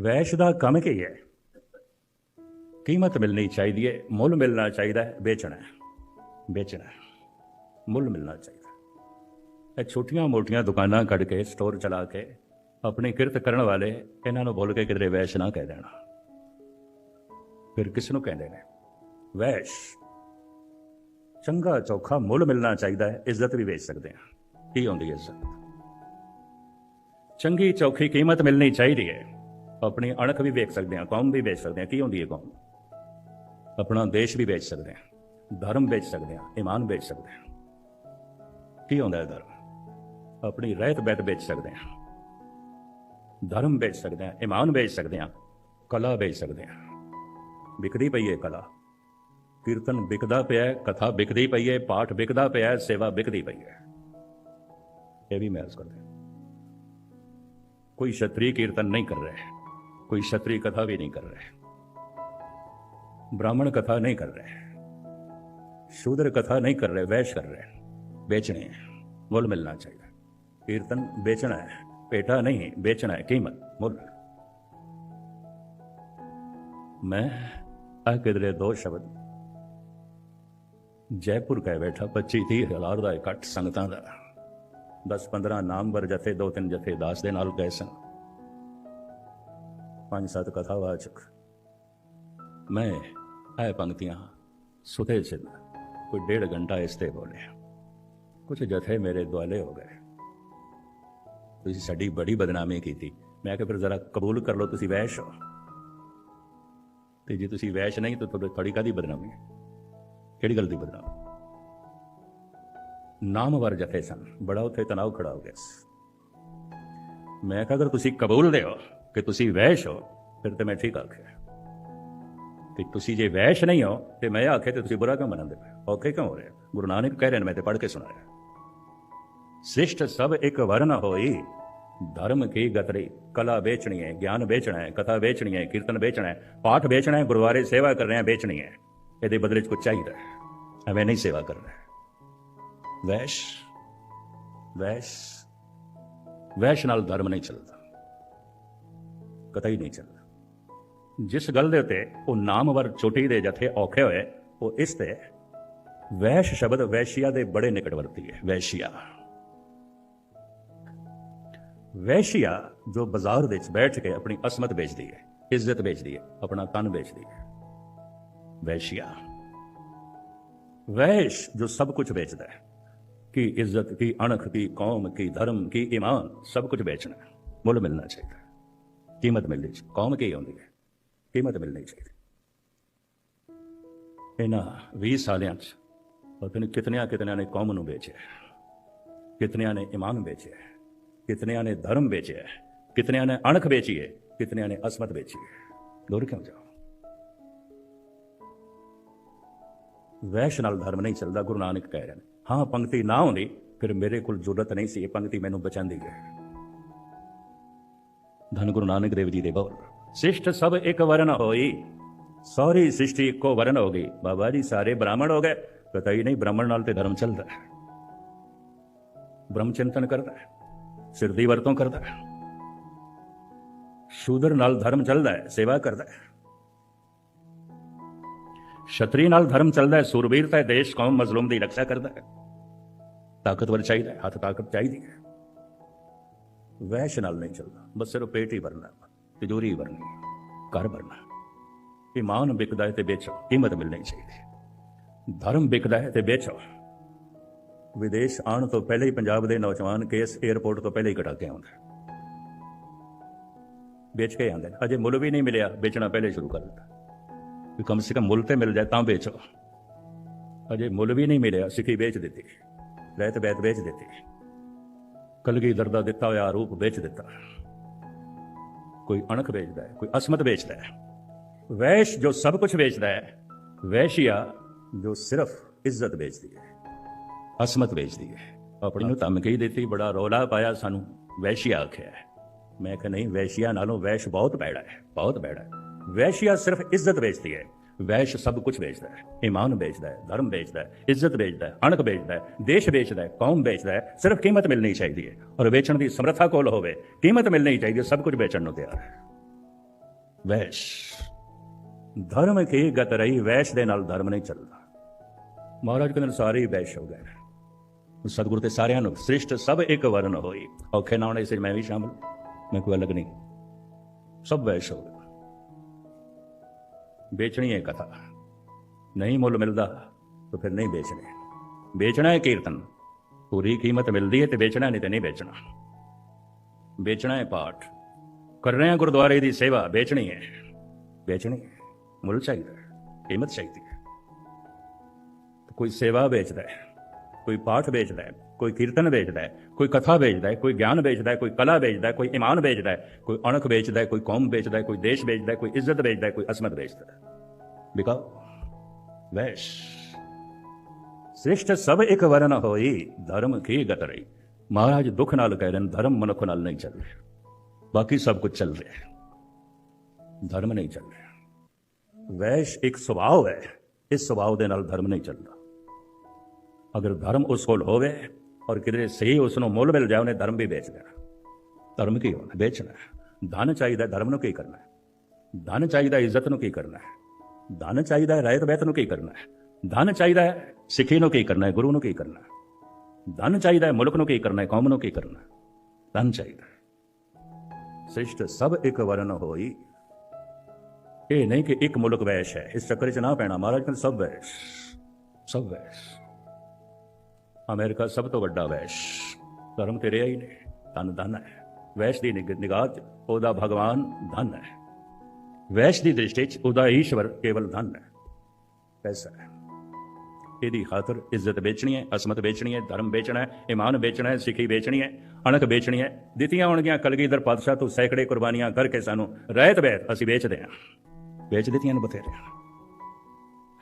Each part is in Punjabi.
ਵੈਸ਼ ਦਾ ਕੰਮ ਕੀ ਹੈ? ਕੀਮਤ ਮਿਲਣੀ ਚਾਹੀਦੀ ਹੈ, ਮੁੱਲ ਮਿਲਣਾ ਚਾਹੀਦਾ ਹੈ, ਵੇਚਣਾ ਵੇਚਣਾ ਮੁੱਲ ਮਿਲਣਾ ਚਾਹੀਦਾ ਇਹ ਛੋਟੀਆਂ ਮੋਟੀਆਂ ਦੁਕਾਨਾਂ ਕੱਢ ਕੇ ਸਟੋਰ ਚਲਾ ਕੇ, ਆਪਣੀ ਕਿਰਤ ਕਰਨ ਵਾਲੇ ਇਹਨਾਂ ਨੂੰ ਭੁੱਲ ਕੇ ਕਿਧਰੇ ਵੈਸ਼ ਨਾ ਕਹਿ ਦੇਣਾ। ਫਿਰ ਕਿਸ ਨੂੰ ਕਹਿੰਦੇ ਨੇ? ਵੈਸ਼, ਚੰਗਾ ਚੌਖਾ ਮੁੱਲ ਮਿਲਣਾ ਚਾਹੀਦਾ ਹੈ, ਇੱਜ਼ਤ ਵੀ ਵੇਚ ਸਕਦੇ ਹਾਂ। ਕੀ ਹੁੰਦੀ ਹੈ ਇੱਜ਼ਤ? ਚੰਗੀ ਚੌਖੀ ਕੀਮਤ ਮਿਲਣੀ ਚਾਹੀਦੀ ਹੈ। ਆਪਣੀ ਅਣਖ ਵੀ ਵੇਚ ਸਕਦੇ ਹਾਂ, ਕੌਮ ਵੀ ਵੇਚ ਸਕਦੇ ਹਾਂ। ਕੀ ਹੁੰਦੀ ਹੈ ਕੌਮ? ਆਪਣਾ ਦੇਸ਼ ਵੀ ਵੇਚ ਸਕਦੇ ਹਾਂ, ਧਰਮ ਵੇਚ ਸਕਦੇ ਹਾਂ ਇਮਾਨ ਵੇਚ ਸਕਦੇ ਹਾਂ। ਕੀ ਹੁੰਦਾ ਹੈ ਧਰਮ? ਆਪਣੀ ਰਹਿਤ ਬੈਤ ਵੇਚ ਸਕਦੇ ਹਾਂ। ਧਰਮ ਵੇਚ ਸਕਦੇ ਹਾਂ ਇਮਾਨ ਵੇਚ ਸਕਦੇ ਹਾਂ, ਕਲਾ ਵੇਚ ਸਕਦੇ ਹਾਂ। ਵਿਕਦੀ ਪਈ ਹੈ ਕਲਾ। ਕੀਰਤਨ ਵਿਕਦਾ ਪਿਆ ਹੈ, ਕਥਾ ਵਿਕਦੀ ਪਈ ਹੈ, ਪਾਠ ਵਿਕਦਾ ਪਿਆ ਹੈ, ਸੇਵਾ ਵਿਕਦੀ ਪਈ ਹੈ। ਇਹ ਵੀ ਮਹਿਸ ਕਰਦੇ ਕੋਈ ਛਤਰੀ ਕੀਰਤਨ ਨਹੀਂ ਕਰ ਰਿਹਾ ਹੈ। ਕੋਈ ਛਤਰੀ ਕਥਾ ਵੀ ਨਹੀਂ ਕਰ ਰਿਹਾ ਹੈ ब्राह्मण कथा नहीं कर रहे शूद्र कथा नहीं कर रहे वैश कर रहे बेचने हैं मुल मिलना चाहिए कीर्तन बेचना है पेटा नहीं बेचना है कीमत मुल मैं आ किधरे दो शब्द ਜੈਪੁਰ ਕਹਿ ਬੈਠਾ 25 30 ਹਜ਼ਾਰ ਦਾ ਇਕੱਠ ਸੰਗਤਾਂ ਦਾ 10 15 ਨਾਮਵਰ ਜਥੇ ਦੋ ਤਿੰਨ ਜਥੇ ਦਾਸ ਦੇ ਨਾਲ ਗਏ ਸਨ ਪੰਜ ਸੱਤ ਕਥਾਵਾਚਕ। ਮੈਂ ਇਹ ਪੰਕਤੀਆਂ ਸੁਤੇ ਸਿਰ ਕੋਈ ਡੇਢ ਘੰਟਾ ਇਸ ਤੇ ਬੋਲਿਆ। ਕੁਝ ਜਥੇ ਮੇਰੇ ਦੁਆਲੇ ਹੋ ਗਏ। ਤੁਸੀਂ ਸਾਡੀ ਬੜੀ ਬਦਨਾਮੀ ਕੀਤੀ। ਮੈਂ ਕਿਹਾ, ਫਿਰ ਜ਼ਰਾ ਕਬੂਲ ਕਰ ਲਓ, ਤੁਸੀਂ ਵੈਸ਼ ਹੋ। ਤੇ ਜੇ ਤੁਸੀਂ ਵੈਸ਼ ਨਹੀਂ, ਤਾਂ ਤੁਹਾਡੇ ਤੁਹਾਡੀ ਕਾਦੀ ਬਦਨਾਮੀ ਕਿਹੜੀ ਗੱਲ ਦੀ ਬਦਨਾਮੀ? ਨਾਮਵਰ ਜਥੇ ਸਨ। ਬੜਾ ਉੱਥੇ ਤਣਾਅ ਖੜਾ ਹੋ ਗਿਆ ਮੈਂ ਕਿਹਾ, ਅਗਰ ਤੁਸੀਂ ਕਬੂਲ ਹੋ ਕਿ ਤੁਸੀਂ ਵੈਸ਼ ਹੋ, ਫਿਰ ਤੇ ਮੈਂ ਠੀਕ ਆਖਿਆ। ਕਿ ਤੁਸੀਂ ਜੇ ਵੈਸ਼ ਨਹੀਂ ਹੋ, ਤੇ ਮੈਂ ਆਖਿਆ ਤੇ ਤੁਸੀਂ ਬੁਰਾ ਕਿਉਂ ਮੰਨਦੇ ਪਏ ਔਖੇ ਕਿਉਂ ਹੋ ਰਹੇ ਗੁਰੂ ਨਾਨਕ ਕਹਿ ਰਹੇ ਨੇ, ਮੈਂ ਤੇ ਪੜ੍ਹ ਕੇ ਸੁਣਾਇਆ ਸਿਸ਼ਟ ਸਭ ਇੱਕ ਵਰਨ ਹੋਈ, ਧਰਮ ਕੀ ਗਤਰੀ? ਕਲਾ ਵੇਚਣੀ ਹੈ, ਗਿਆਨ ਵੇਚਣਾ ਹੈ, ਕਥਾ ਵੇਚਣੀ ਹੈ, ਕੀਰਤਨ ਵੇਚਣਾ ਹੈ, ਪਾਠ ਵੇਚਣਾ ਹੈ ਗੁਰਵਾਰੇ ਸੇਵਾ ਕਰ ਰਹੇ ਹੈ, ਵੇਚਣੀ ਹੈ। ਇਹਦੇ ਬਦਲੇ ਚ ਕੁਝ ਚਾਹੀਦਾ ਹੈ? ਐਵੇਂ ਨਹੀਂ ਸੇਵਾ ਕਰਨਾ ਵੈਸ਼ ਵੈਸ਼ ਵੈਸ਼ ਨਾਲ ਧਰਮ ਨਹੀਂ ਚੱਲਦਾ। ਕਤਈ ਨਹੀਂ ਚੱਲਦਾ। ਜਿਸ ਗੱਲ ਦੇ ਉੱਤੇ ਉਹ ਨਾਮਵਰ ਚੋਟੀ ਦੇ ਜਥੇ ਔਖੇ ਹੋਏ, ਉਹ ਇਸ ਤੇ ਵੈਸ਼ ਸ਼ਬਦ ਵੈਸ਼ੀਆ ਦੇ ਬੜੇ ਨਿਕਟਵਰਤੀ ਹੈ। ਵੈਸ਼ੀਆ। ਵੈਸ਼ੀਆ ਜੋ ਬਾਜ਼ਾਰ ਵਿੱਚ ਬੈਠ ਕੇ ਆਪਣੀ ਅਸਮਤ ਵੇਚਦੀ ਹੈ, ਇੱਜ਼ਤ ਵੇਚਦੀ ਹੈ, ਆਪਣਾ ਤਨ ਵੇਚਦੀ ਹੈ। ਵੈਸ਼ੀਆ। ਵੈਸ਼ ਜੋ ਸਭ ਕੁਝ ਵੇਚਦਾ ਹੈ, ਕੀ ਇੱਜ਼ਤ, ਕੀ ਅਣਖ, ਕੀ ਕੌਮ, ਕੀ ਧਰਮ, ਕੀ ਈਮਾਨ, ਸਭ ਕੁਝ ਵੇਚਣਾ ਮੁੱਲ ਮਿਲਣਾ ਚਾਹੀਦਾ ਕੀਮਤ ਮਿਲਣੀ ਚਾਹੀਦੀ, ਕੌਮ ਕੀ ਆਉਂਦੀ ਹੈ? ਕੀਮਤ ਮਿਲਣੀ ਚਾਹੀਦੀ। ਇਹਨਾਂ 20 ਸਾਲਿਆਂ 'ਚ ਪਤਾ ਨਹੀਂ ਕਿਤਨਿਆਂ ਕਿਤਨਿਆਂ ਨੇ ਕੌਮ ਨੂੰ ਵੇਚਿਆ ਕਿਤਨਿਆਂ ਨੇ ਈਮਾਨ ਵੇਚਿਆ ਕਿਤਨਿਆਂ ਨੇ ਧਰਮ ਵੇਚਿਆ ਕਿਤਨਿਆਂ ਨੇ ਅਣਖ ਵੇਚੀ ਹੈ, ਕਿਤਨਿਆਂ ਨੇ ਅਸਮਤ ਵੇਚੀ ਹੈ। ਦੂਰ ਕਿਉਂ ਜਾਓ? ਵੈਸ਼ ਨਾਲ ਧਰਮ ਨਹੀਂ ਚੱਲਦਾ, ਗੁਰੂ ਨਾਨਕ ਕਹਿ ਰਹੇ ਨੇ, ਹਾਂ, ਪੰਕਤੀ ਨਾ ਹੁੰਦੀ, ਫਿਰ ਮੇਰੇ ਕੋਲ ਜ਼ਰੂਰਤ ਨਹੀਂ ਸੀ, ਇਹ ਪੰਕਤੀ ਮੈਨੂੰ ਬਚਾਉਂਦੀ ਹੈ। ਧੰਨ ਗੁਰੂ ਨਾਨਕ ਦੇਵ ਜੀ ਦੇ ਬੋਲ। ਸਿਸ਼ਟ ਸਭ ਇੱਕ ਵਰਨ ਹੋਈ। ਸਾਰੀ ਸ੍ਰਿਸ਼ਟੀ ਇੱਕੋ ਵਰਨ ਹੋ ਗਈ। ਬਾਬਾ ਜੀ ਸਾਰੇ ਬ੍ਰਾਹਮਣ ਹੋ ਗਏ। ਪਤਾ ਹੀ ਨਹੀਂ, ਬ੍ਰਾਹਮਣ ਨਾਲ ਤੇ ਧਰਮ ਚੱਲਦਾ ਹੈ। ਬ੍ਰਹਮ ਚਿੰਤਨ ਕਰਦਾ ਹੈ। ਸਿਰ ਦੀ ਵਰਤੋਂ ਕਰਦਾ ਹੈ। ਸ਼ੂਦਰ ਨਾਲ ਧਰਮ ਚੱਲਦਾ ਹੈ। ਸੇਵਾ ਕਰਦਾ ਹੈ। ਛਤਰੀ ਨਾਲ ਧਰਮ ਚੱਲਦਾ ਹੈ। ਸੂਰਬੀਰਤਾ ਦੇਸ਼ ਕੌਮ ਮਜ਼ਲੂਮ ਦੀ ਰੱਖਿਆ ਕਰਦਾ ਹੈ। ਤਾਕਤਵਰ ਚਾਹੀਦਾ ਹੈ। ਹੱਥ ਤਾਕਤ ਚਾਹੀਦੀ ਹੈ। ਵਹਿਸ਼ ਨਾਲ ਨਹੀਂ ਚੱਲਦਾ। ਬਸ ਸਿਰਫ ਪੇਟ ਹੀ ਭਰਨਾ ਤਿਜੋਰੀ ਭਰਨੀ ਘਰ ਭਰਨਾ ਇਮਾਨ ਵਿਕਦਾ ਹੈ ਤੇ ਵੇਚੋ। ਕੀਮਤ ਮਿਲਣੀ ਚਾਹੀਦੀ। ਧਰਮ ਵਿਕਦਾ ਹੈ ਤੇ ਵੇਚੋ। ਵਿਦੇਸ਼ ਆਉਣ ਤੋਂ ਪਹਿਲੇ ਹੀ ਪੰਜਾਬ ਦੇ ਨੌਜਵਾਨ ਕੇਸ 에ਅਰਪੋਰਟ ਤੋਂ ਪਹਿਲੇ ਹੀ ਕਟਾ ਕੇ ਆਉਂਦੇ ਵੇਚ ਕੇ ਆਉਂਦੇ ਅਜੇ ਮੁੱਲ ਵੀ ਨਹੀਂ ਮਿਲਿਆ। ਵੇਚਣਾ ਪਹਿਲੇ ਸ਼ੁਰੂ ਕਰ ਦਿੱਤਾ। ਵੀ ਕਮ ਸੇ ਕਮ ਮੁੱਲ ਤੇ ਮਿਲ ਜਾਏ ਤਾਂ ਵੇਚੋ। ਅਜੇ ਮੁੱਲ ਵੀ ਨਹੀਂ ਮਿਲਿਆ। ਸਿੱਖੀ ਵੇਚ ਦਿੱਤੀ। ਰਹਿਤ ਬੈਤ ਵੇਚ ਦਿੱਤੀ। ਕਲਗੀ ਦਰਦਾ ਦਿੱਤਾ ਹੋਇਆ ਰੂਪ ਵੇਚ ਦਿੱਤਾ। ਕੋਈ ਅਣਖ ਵੇਚਦਾ ਹੈ ਕੋਈ ਅਸਮਤ ਵੇਚਦਾ ਹੈ। ਵੈਸ਼ ਜੋ ਸਭ ਕੁਝ ਵੇਚਦਾ ਹੈ ਵੈਸ਼ੀਆ ਜੋ ਸਿਰਫ ਇੱਜ਼ਤ ਵੇਚਦੀ ਹੈ ਅਸਮਤ ਵੇਚਦੀ ਹੈ। ਆਪਣੀ ਨੂੰ ਧਮਕੀ ਦਿੱਤੀ ਬੜਾ ਰੋਲਾ ਪਾਇਆ ਸਾਨੂੰ ਵੈਸ਼ੀਆ ਆਖਿਆ ਮੈਂ ਕਿਹਾ ਨਹੀਂ ਵੈਸ਼ੀਆ ਨਾਲੋਂ ਵੈਸ਼ ਬਹੁਤ ਬੈੜਾ ਹੈ ਬਹੁਤ ਬੈੜਾ ਹੈ। ਵੈਸ਼ੀਆ ਸਿਰਫ ਇੱਜ਼ਤ ਵੇਚਦੀ ਹੈ। ਵੈਸ਼ ਸਭ ਕੁਝ ਵੇਚਦਾ ਹੈ। ਇਮਾਨ ਵੇਚਦਾ ਹੈ, ਧਰਮ ਵੇਚਦਾ ਹੈ, ਇੱਜ਼ਤ ਵੇਚਦਾ ਹੈ, ਅਣਖ ਵੇਚਦਾ ਹੈ, ਦੇਸ਼ ਵੇਚਦਾ ਹੈ, ਕੌਮ ਵੇਚਦਾ ਹੈ, ਸਿਰਫ ਕੀਮਤ ਮਿਲਣੀ ਚਾਹੀਦੀ ਹੈ। ਔਰ ਵੇਚਣ ਦੀ ਸਮਰੱਥਾ ਕੋਲ ਹੋਵੇ, ਕੀਮਤ ਮਿਲਣੀ ਚਾਹੀਦੀ ਹੈ, ਸਭ ਕੁਝ ਵੇਚਣ ਨੂੰ ਤਿਆਰ ਹੈ। ਵੈਸ਼। ਧਰਮ ਕੀ ਗਤ ਰਹੀ, ਵੈਸ਼ ਦੇ ਨਾਲ ਧਰਮ ਨਹੀਂ ਚੱਲਦਾ। ਮਹਾਰਾਜ ਕਹਿੰਦੇ ਸਾਰੇ ਹੀ ਵੈਸ਼ ਹੋ ਗਏ। ਸਤਿਗੁਰੂ ਤੇ ਸਾਰਿਆਂ ਨੂੰ ਸ੍ਰਿਸ਼ਟ ਸਭ ਇੱਕ ਵਰਨ ਹੋਈ। ਔਖੇ ਨਾ ਹੋਣੇ, ਇਸ 'ਚ ਮੈਂ ਵੀ ਸ਼ਾਮਲ। ਮੈਂ ਕੋਈ ਅਲੱਗ ਨਹੀਂ। ਸਭ ਵੈਸ਼ ਹੋ ਗਏ। ਵੇਚਣੀ ਹੈ ਕਥਾ। ਨਹੀਂ ਮੁੱਲ ਮਿਲਦਾ ਤਾਂ ਫਿਰ ਨਹੀਂ ਵੇਚਣੇ। ਵੇਚਣਾ ਹੈ ਕੀਰਤਨ। ਪੂਰੀ ਕੀਮਤ ਮਿਲਦੀ ਹੈ ਤੇ ਵੇਚਣਾ ਨਹੀਂ ਤੇ ਨਹੀਂ ਵੇਚਣਾ। ਵੇਚਣਾ ਹੈ ਪਾਠ। ਕਰ ਰਹੇ ਹਾਂ ਗੁਰਦੁਆਰੇ ਦੀ ਸੇਵਾ, ਵੇਚਣੀ ਹੈ। ਵੇਚਣੀ ਹੈ। ਮੁੱਲ ਚਾਹੀਦਾ ਕੀਮਤ ਚਾਹੀਦੀ ਹੈ। ਕੋਈ ਸੇਵਾ ਵੇਚਦਾ ਹੈ, ਕੋਈ ਪਾਠ ਵੇਚਦਾ ਹੈ ਕੋਈ ਕੀਰਤਨ ਵੇਚਦਾ ਹੈ ਕੋਈ ਕਥਾ ਵੇਚਦਾ ਹੈ ਕੋਈ ਗਿਆਨ ਵੇਚਦਾ ਹੈ ਕੋਈ ਕਲਾ ਵੇਚਦਾ ਹੈ ਕੋਈ ਇਮਾਨ ਵੇਚਦਾ ਹੈ ਕੋਈ ਅਣਖ ਵੇਚਦਾ ਹੈ ਕੋਈ ਕੌਮ ਵੇਚਦਾ ਹੈ ਕੋਈ ਦੇਸ਼ ਵੇਚਦਾ ਹੈ ਕੋਈ ਇੱਜ਼ਤ ਵੇਚਦਾ ਹੈ ਕੋਈ ਅਸਮਤ ਵੇਚਦਾ ਹੈ ਬਿਕਾਉ ਵੈਸ਼ ਸ੍ਰਿਸ਼ਟ ਸਭ ਇੱਕ ਵਰਨ ਹੋਈ ਧਰਮ ਕੀ ਗਤ ਰਹੀ ਮਹਾਰਾਜ ਦੁੱਖ ਨਾਲ ਕਹਿ ਰਹੇ ਨੇ ਧਰਮ ਮਨੁੱਖ ਨਾਲ ਨਹੀਂ ਚੱਲ ਰਿਹਾ ਬਾਕੀ ਸਭ ਕੁਝ ਚੱਲ ਰਿਹਾ ਹੈ ਧਰਮ ਨਹੀਂ ਚੱਲ ਰਿਹਾ ਵੈਸ਼ ਇੱਕ ਸੁਭਾਅ ਹੈ ਇਸ ਸੁਭਾਅ ਦੇ ਨਾਲ ਧਰਮ ਨਹੀਂ ਚੱਲਦਾ ਅਗਰ ਧਰਮ ਉਸ ਕੋਲ ਹੋਵੇ ਔਰ ਕਿਧਰੇ ਸਹੀ ਉਸ ਨੂੰ ਮੁੱਲ ਮਿਲ ਜਾਏ, ਉਹਨੇ ਧਰਮ ਵੀ ਵੇਚ ਦੇਣਾ। ਧਰਮ ਕੀ ਹੋਣਾ? ਵੇਚਣਾ ਧਨ ਚਾਹੀਦਾ ਧਰਮ ਨੂੰ ਕੀ ਕਰਨਾ ਹੈ? ਧਨ ਚਾਹੀਦਾ ਇੱਜ਼ਤ ਨੂੰ ਕੀ ਕਰਨਾ ਹੈ? ਧਨ ਚਾਹੀਦਾ ਹੈ ਰਾਇਤ ਬੈਤ ਨੂੰ ਕੀ ਕਰਨਾ ਹੈ? ਧਨ ਚਾਹੀਦਾ ਹੈ, ਸਿੱਖੀ ਨੂੰ ਕੀ ਕਰਨਾ ਹੈ? ਗੁਰੂ ਨੂੰ ਕੀ ਕਰਨਾ ਹੈ? ਧਨ ਚਾਹੀਦਾ ਹੈ, ਮੁਲਕ ਨੂੰ ਕੀ ਕਰਨਾ ਹੈ? ਕੌਮ ਨੂੰ ਕੀ ਕਰਨਾ ਹੈ? ਧਨ ਚਾਹੀਦਾ ਸ੍ਰਿਸ਼ਟ ਸਭ ਇੱਕ ਵਰਨ ਹੋਈ। ਇਹ ਨਹੀਂ ਕਿ ਇੱਕ ਮੁਲਕ ਵੈਸ਼ ਹੈ। ਇਸ ਚੱਕਰ 'ਚ ਨਾ ਪੈਣਾ। ਮਹਾਰਾਜ ਕਹਿੰਦੇ ਸਭ ਵੈਸ਼। ਸਭ ਵੈਸ਼। ਅਮਰੀਕਾ ਸਭ ਤੋਂ ਵੱਡਾ ਵੈਸ਼। ਧਰਮ ਤੇ ਰਿਹਾ ਹੀ ਨਹੀਂ ਧਨ ਧਨ ਹੈ। ਵੈਸ਼ ਦੀ ਨਿਗ- ਨਿਗਾਹ 'ਚ ਉਹਦਾ ਭਗਵਾਨ ਧਨ ਹੈ। ਵੈਸ਼ ਦੀ ਦ੍ਰਿਸ਼ਟੀ 'ਚ ਉਹਦਾ ਈਸ਼ਵਰ ਕੇਵਲ ਧਨ ਹੈ। ਪੈਸਾ ਹੈ। ਇਹਦੀ ਖਾਤਰ ਇੱਜ਼ਤ ਵੇਚਣੀ ਹੈ, ਅਸਮਤ ਵੇਚਣੀ ਹੈ, ਧਰਮ ਵੇਚਣਾ ਹੈ, ਇਮਾਨ ਵੇਚਣਾ ਹੈ, ਸਿੱਖੀ ਵੇਚਣੀ ਹੈ, ਅਣਖ ਵੇਚਣੀ ਹੈ। ਦਿੱਤੀਆਂ ਹੋਣਗੀਆਂ ਕਲਗੀਧਰ ਪਾਤਸ਼ਾਹ ਤੋਂ ਸੈਂਕੜੇ ਕੁਰਬਾਨੀਆਂ ਕਰਕੇ ਸਾਨੂੰ ਰਹਿਤ ਬੈਤ ਅਸੀਂ ਵੇਚਦੇ ਹਾਂ। ਵੇਚ ਦਿੱਤੀਆਂ ਨੇ ਬਥੇਰੇ।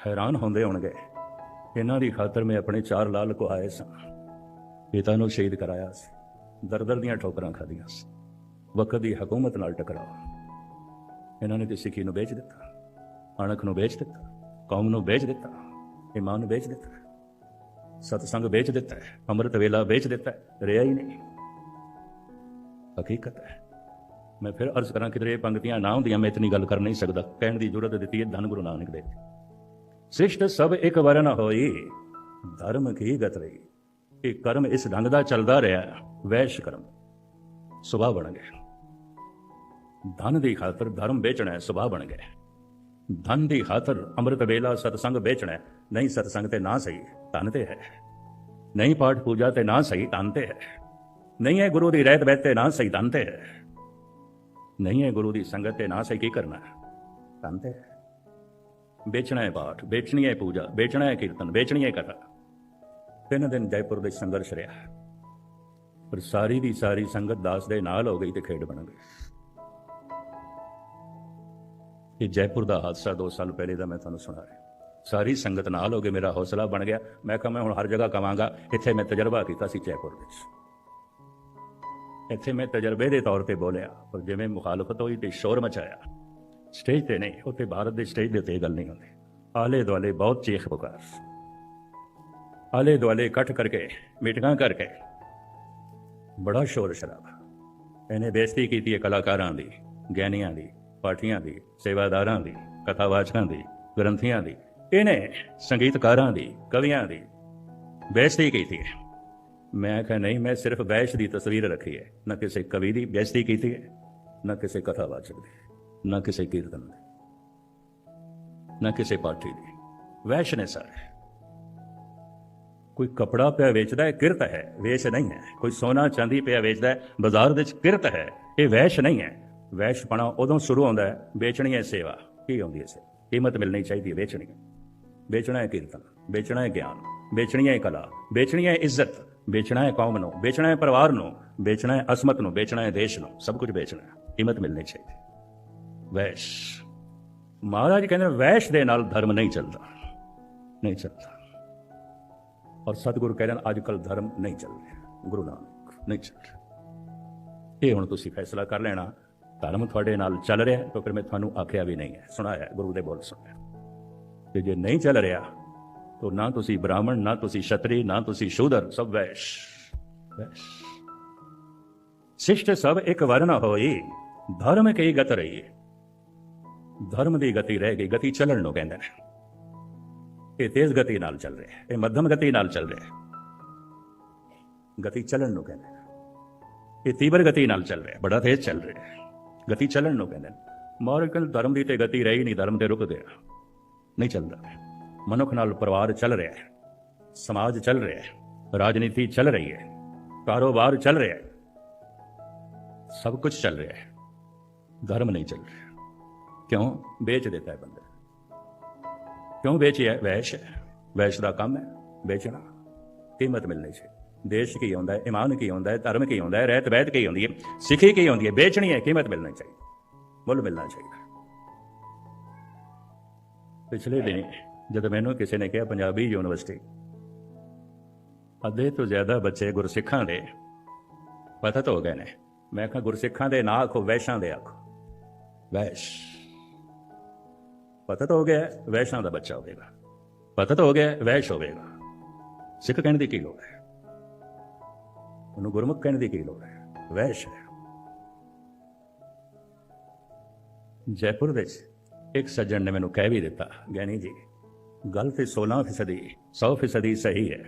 ਹੈਰਾਨ ਹੁੰਦੇ ਹੋਣਗੇ। ਇਹਨਾਂ ਦੀ ਖਾਤਰ ਮੈਂ ਆਪਣੇ ਚਾਰ ਲਾਲ ਕੁਹਾਏ ਸਾਂ। ਪਿਤਾ ਨੂੰ ਸ਼ਹੀਦ ਕਰਾਇਆ ਸੀ। ਦਰ ਦਰ ਦੀਆਂ ਠੋਕਰਾਂ ਖਾਧੀਆਂ ਸੀ। ਵਕਤ ਦੀ ਹਕੂਮਤ ਨਾਲ ਟਕਰਾਓ ਇਹਨਾਂ ਨੇ ਤੇ ਸਿੱਖੀ ਨੂੰ ਵੇਚ ਦਿੱਤਾ। ਅਣਖ ਨੂੰ ਵੇਚ ਦਿੱਤਾ। ਕੌਮ ਨੂੰ ਵੇਚ ਦਿੱਤਾ। ਇਮਾਨ ਨੂੰ ਵੇਚ ਦਿੱਤਾ। ਸਤਸੰਗ ਵੇਚ ਦਿੱਤਾ। ਅੰਮ੍ਰਿਤ ਵੇਲਾ ਵੇਚ ਦਿੱਤਾ। ਰਿਹਾ ਹੀ ਨਹੀਂ। ਹਕੀਕਤ ਹੈ। ਮੈਂ ਫਿਰ ਅਰਜ਼ ਕਰਾਂ ਕਿਧਰੇ ਇਹ ਪੰਕਤੀਆਂ ਨਾ ਹੁੰਦੀਆਂ, ਮੈਂ ਇਤਨੀ ਗੱਲ ਕਰ ਨਹੀਂ ਸਕਦਾ। ਕਹਿਣ ਦੀ ਜ਼ਰੂਰਤ ਦਿੱਤੀ ਹੈ। ਧੰਨ ਗੁਰੂ ਨਾਨਕ ਦੇਵ ਸਿਸ਼ਟ ਸਭ ਇੱਕ ਵਰਨ ਹੋਈ। ਧਰਮ ਕੀ ਗਤ ਰਹੀ? ਇਹ ਕਰਮ ਇਸ ਢੰਗ ਦਾ ਚੱਲਦਾ ਰਿਹਾ, ਵੈਸ਼ ਕਰਮ। ਸੁਭਾਅ ਬਣ ਗਏ। ਧਨ ਦੀ ਖਾਤਰ ਧਰਮ ਵੇਚਣਾ ਹੈ, ਸੁਭਾਅ ਬਣ ਗਏ। ਧਨ ਦੀ ਖਾਤਰ ਅੰਮ੍ਰਿਤ ਵੇਲਾ ਸਤਸੰਗ ਵੇਚਣਾ ਹੈ। ਨਹੀਂ ਸਤਸੰਗ ਤੇ ਨਾ ਸਹੀ, ਧਨ ਤੇ ਹੈ। ਨਹੀਂ ਪਾਠ ਪੂਜਾ ਤੇ ਨਾ ਸਹੀ, ਧਨ ਤੇ ਹੈ। ਨਹੀਂ ਹੈ ਗੁਰੂ ਦੀ ਰਹਿਤ ਬੈਤ ਤੇ ਨਾ ਸਹੀ, ਧਨ ਤੇ ਹੈ। ਨਹੀਂ ਹੈ ਗੁਰੂ ਦੀ ਸੰਗਤ ਤੇ ਨਾ ਸਹੀ ਕੀ ਕਰਨਾ ਹੈ? ਧਨ ਤੇ ਹੈ। ਵੇਚਣਾ ਹੈ ਪਾਠ ਵੇਚਣੀ ਹੈ ਪੂਜਾ ਵੇਚਣਾ ਹੈ ਕੀਰਤਨ ਵੇਚਣੀ ਹੈ ਕਥਾ ਤਿੰਨ ਦਿਨ ਜੈਪੁਰ ਦੇ ਸੰਘਰਸ਼ ਰਿਹਾ ਪਰ ਸਾਰੀ ਦੀ ਸਾਰੀ ਸੰਗਤ ਦਾਸ ਦੇ ਨਾਲ ਹੋ ਗਈ ਤੇ ਖੇਡ ਬਣ ਗਈ ਇਹ ਜੈਪੁਰ ਦਾ ਹਾਦਸਾ 2 ਸਾਲ ਪਹਿਲੇ ਦਾ ਮੈਂ ਤੁਹਾਨੂੰ ਸੁਣਾ ਰਿਹਾ ਸਾਰੀ ਸੰਗਤ ਨਾਲ ਹੋ ਗਈ ਮੇਰਾ ਹੌਸਲਾ ਬਣ ਗਿਆ ਮੈਂ ਕਿਹਾ ਮੈਂ ਹੁਣ ਹਰ ਜਗ੍ਹਾ ਕਵਾਂਗਾ ਇੱਥੇ ਮੈਂ ਤਜਰਬਾ ਕੀਤਾ ਸੀ ਜੈਪੁਰ ਵਿੱਚ ਇੱਥੇ ਮੈਂ ਤਜਰਬੇ ਦੇ ਤੌਰ ਤੇ ਬੋਲਿਆ ਪਰ ਜਿਵੇਂ ਮੁਖਾਲਫਤ ਹੋਈ ਤੇ ਸ਼ੋਰ ਮਚਾਇਆ ਸਟੇਜ ਤੇ ਨਹੀਂ, ਉੱਥੇ ਭਾਰਤ ਦੇ ਸਟੇਜ ਦੇ ਉੱਤੇ ਇਹ ਗੱਲ ਨਹੀਂ ਹੁੰਦੀ। ਆਲੇ ਦੁਆਲੇ ਬਹੁਤ ਚੀਖ ਪੁਕਾਰ। ਆਲੇ ਦੁਆਲੇ ਇਕੱਠ ਕਰਕੇ, ਮੀਟਿੰਗਾਂ ਕਰਕੇ, ਬੜਾ ਸ਼ੋਰ ਸ਼ਰਾਬਾ। ਇਹਨੇ ਬੇਇੱਜ਼ਤੀ ਕੀਤੀ ਹੈ ਕਲਾਕਾਰਾਂ ਦੀ ਗਿਆਨੀਆਂ ਦੀ ਪਾਠੀਆਂ ਦੀ, ਸੇਵਾਦਾਰਾਂ ਦੀ, ਕਥਾਵਾਚਕਾਂ ਦੀ, ਗ੍ਰੰਥੀਆਂ ਦੀ। ਇਹਨੇ ਸੰਗੀਤਕਾਰਾਂ ਦੀ, ਕਵੀਆਂ ਦੀ ਬੇਇੱਜ਼ਤੀ ਕੀਤੀ ਹੈ। ਮੈਂ ਕਿਹਾ ਨਹੀਂ, ਮੈਂ ਸਿਰਫ ਵੈਸ਼ ਦੀ ਤਸਵੀਰ ਰੱਖੀ ਹੈ। ਨਾ ਕਿਸੇ ਕਵੀ ਦੀ ਬੇਇੱਜ਼ਤੀ ਕੀਤੀ ਹੈ, ਨਾ ਕਿਸੇ ਕਥਾਵਾਚਕ ਦੀ। ਨਾ ਕਿਸੇ ਕੀਰਤਨ ਦੀ, ਨਾ ਕਿਸੇ ਪਾਰਟੀ ਦੇ। ਵੈਸ਼ ਨੇ ਸਾਰੇ। ਕੋਈ ਕਪੜਾ ਪਿਆ ਵੇਚਦਾ ਹੈ, ਕਿਰਤ ਹੈ, ਵੇਸ਼ ਨਹੀਂ ਹੈ। ਕੋਈ ਸੋਨਾ ਚਾਂਦੀ ਪਿਆ ਵੇਚਦਾ ਹੈ, ਬਾਜ਼ਾਰ ਵਿੱਚ ਕਿਰਤ ਹੈ, ਇਹ ਵੈਸ਼ ਨਹੀਂ ਹੈ। ਵੈਸ਼ਪਣਾ ਉਦੋਂ ਸ਼ੁਰੂ ਹੁੰਦਾ ਹੈ, ਵੇਚਣੀ ਹੈ ਸੇਵਾ। ਕੀ ਆਉਂਦੀ ਹੈ ਸੇ ਕੀਮਤ ਮਿਲਣੀ ਚਾਹੀਦੀ ਹੈ, ਵੇਚਣੀ ਵੇਚਣਾ ਹੈ ਕੀਰਤਨ, ਵੇਚਣਾ ਹੈ ਗਿਆਨ, ਵੇਚਣੀ ਹੈ ਕਲਾ, ਵੇਚਣੀ ਹੈ ਇੱਜ਼ਤ, ਵੇਚਣਾ ਹੈ ਕੌਮ ਨੂੰ, ਵੇਚਣਾ ਹੈ ਪਰਿਵਾਰ ਨੂੰ, ਵੇਚਣਾ ਹੈ ਅਸਮਤ ਨੂੰ, ਵੇਚਣਾ ਹੈ ਦੇਸ਼ ਨੂੰ, ਸਭ ਕੁਝ ਵੇਚਣਾ ਹੈ। ਕੀਮਤ ਮਿਲਣੀ ਚਾਹੀਦੀ ਵੈਸ਼। ਮਹਾਰਾਜ ਕਹਿੰਦੇ ਵੈਸ਼ ਦੇ ਨਾਲ ਧਰਮ ਨਹੀਂ ਚੱਲਦਾ। ਨਹੀਂ ਚੱਲਦਾ। ਔਰ ਸਤਿਗੁਰੂ ਕਹਿੰਦੇ ਨੇ, ਅੱਜ ਕੱਲ ਧਰਮ ਨਹੀਂ ਚੱਲ ਰਿਹਾ। ਗੁਰੂ ਨਾਨਕ, ਨਹੀਂ ਚੱਲ ਰਿਹਾ। ਇਹ ਹੁਣ ਤੁਸੀਂ ਫੈਸਲਾ ਕਰ ਲੈਣਾ। ਧਰਮ ਤੁਹਾਡੇ ਨਾਲ ਚੱਲ ਰਿਹਾ, ਤਾਂ ਫਿਰ ਮੈਂ ਤੁਹਾਨੂੰ ਆਖਿਆ ਵੀ ਨਹੀਂ ਹੈ। ਸੁਣਾਇਆ, ਗੁਰੂ ਦੇ ਬੋਲ ਸੁਣਿਆ। ਤੇ ਜੇ ਨਹੀਂ ਚੱਲ ਰਿਹਾ, ਤਾਂ ਨਾ ਤੁਸੀਂ ਬ੍ਰਾਹਮਣ, ਨਾ ਤੁਸੀਂ ਛਤਰੀ, ਨਾ ਤੁਸੀਂ ਸ਼ੂਦਰ, ਸਭ ਵੈਸ਼। ਵੈਸ਼। ਸਿਸ਼ਟ ਸਭ ਇੱਕ ਵਰਨ ਹੋਈ, ਧਰਮ ਕੀ ਗਤ ਰਹੀ ਧਰਮ ਦੀ ਗਤੀ ਰਹਿ ਗਈ ਗਤੀ ਚੱਲਣ ਨੂੰ ਕਹਿੰਦੇ ਨੇ ਇਹ ਤੇਜ਼ ਗਤੀ ਨਾਲ ਚੱਲ ਰਿਹਾ ਹੈ ਇਹ ਮੱਧਮ ਗਤੀ ਨਾਲ ਚੱਲ ਰਿਹਾ ਹੈ ਗਤੀ ਚੱਲਣ ਨੂੰ ਕਹਿੰਦੇ ਨੇ ਇਹ ਤੀਬਰ ਗਤੀ ਨਾਲ ਚੱਲ ਰਿਹਾ ਹੈ ਬੜਾ ਤੇਜ਼ ਚੱਲ ਰਿਹਾ ਹੈ ਗਤੀ ਚੱਲਣ ਨੂੰ ਕਹਿੰਦੇ ਨੇ ਮੌਰਿਕਲ ਧਰਮ ਦੀ ਤੇ ਗਤੀ ਰਹੀ ਨਹੀਂ ਧਰਮ ਤੇ ਰੁਕ ਗਿਆ ਨਹੀਂ ਚੱਲਦਾ ਮਨੁੱਖ ਨਾਲ ਪਰਿਵਾਰ ਚੱਲ ਰਿਹਾ ਹੈ ਸਮਾਜ ਚੱਲ ਰਿਹਾ ਹੈ ਰਾਜਨੀਤੀ ਚੱਲ ਰਹੀ ਹੈ ਕਾਰੋਬਾਰ ਚੱਲ ਰਿਹਾ ਹੈ ਸਭ ਕੁਝ ਚੱਲ ਰਿਹਾ ਹੈ ਧਰਮ ਨਹੀਂ ਚੱਲ ਰਿਹਾ ਕਿਉਂ? ਵੇਚ ਦਿੱਤਾ ਹੈ ਬੰਦਾ ਕਿਉਂ ਵੇਚਿਆ? ਵੈਸ਼ ਹੈ। ਵੈਸ਼ ਦਾ ਕੰਮ ਹੈ ਵੇਚਣਾ। ਕੀਮਤ ਮਿਲਣੀ ਚਾਹੀਦੀ ਦੇਸ਼ ਕੀ ਹੁੰਦਾ ਹੈ? ਇਮਾਨ ਕੀ ਹੁੰਦਾ ਹੈ? ਧਰਮ ਕੀ ਹੁੰਦਾ ਹੈ? ਰਹਿਤ ਵੈਤ ਕੀ ਹੁੰਦੀ ਹੈ? ਸਿੱਖੀ ਕੀ ਹੁੰਦੀ ਹੈ? ਵੇਚਣੀ ਹੈ। ਕੀਮਤ ਮਿਲਣੀ ਚਾਹੀਦੀ ਮੁੱਲ ਮਿਲਣਾ ਚਾਹੀਦਾ ਪਿਛਲੇ ਦਿਨ ਜਦ ਮੈਨੂੰ ਕਿਸੇ ਨੇ ਕਿਹਾ, ਪੰਜਾਬੀ ਯੂਨੀਵਰਸਿਟੀ, ਅੱਧੇ ਤੋਂ ਜ਼ਿਆਦਾ ਬੱਚੇ ਗੁਰਸਿੱਖਾਂ ਦੇ ਪਤਤ ਹੋ ਗਏ ਨੇ। ਮੈਂ ਕਿਹਾ, ਗੁਰਸਿੱਖਾਂ ਦੇ ਨਾ ਆਖੋ, ਵੈਸ਼ਾਂ ਦੇ ਆਖੋ। ਵੈਸ਼। ਪਤਤ ਹੋ ਗਿਆ, ਵੈਸ਼ਾਂ ਦਾ ਬੱਚਾ ਹੋਵੇਗਾ। ਪਤਤ ਹੋ ਗਿਆ, ਵੈਸ਼ ਹੋਵੇਗਾ। ਸਿੱਖ ਕਹਿਣ ਦੀ ਕੀ ਲੋੜ ਹੈ? ਉਹਨੂੰ ਗੁਰਮੁਖ ਕਹਿਣ ਦੀ ਕੀ ਲੋੜ ਹੈ? ਵੈਸ਼ ਹੈ। ਜੈਪੁਰ ਵਿੱਚ ਇੱਕ ਸੱਜਣ ਨੇ ਮੈਨੂੰ ਕਹਿ ਵੀ ਦਿੱਤਾ ਗਿਆਨੀ ਜੀ, ਗੱਲ ਤੇ 16 ਫੀਸਦੀ 100 ਫੀਸਦੀ ਸਹੀ ਹੈ।